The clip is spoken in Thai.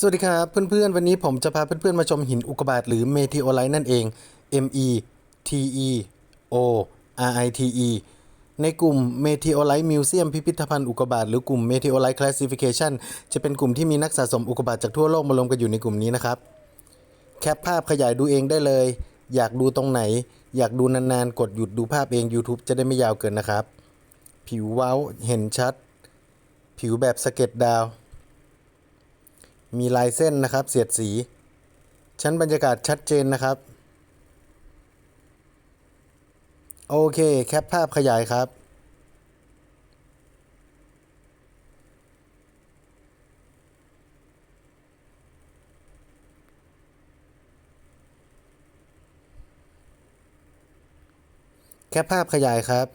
สวัสดีครับ เพื่อนๆ วันนี้ผมจะพาเพื่อนๆ มาชมหินอุกกาบาตหรือเมทิโอไลท์นั่นเอง M E T E O R I T E ในกลุ่ม Meteorite Museum พิพิธภัณฑ์อุกกาบาตหรือกลุ่ม Meteorite Classification จะเป็นกลุ่มที่มีนักสะสมอุกกาบาตจากทั่วโลกมารวมกันอยู่ในกลุ่มนี้นะครับ แคปภาพขยายดูเองได้เลย อยากดูตรงไหน อยากดูนานๆ กดหยุดดูภาพเอง YouTube จะได้ไม่ยาวเกินนะครับ ผิวเว้าเห็นชัด ผิวแบบสเก็ดดาว มีลายเส้นนะครับ เสียดสี ชั้นบรรยากาศชัดเจนนะครับ โอเค แคปภาพขยายครับ แคปภาพขยายครับ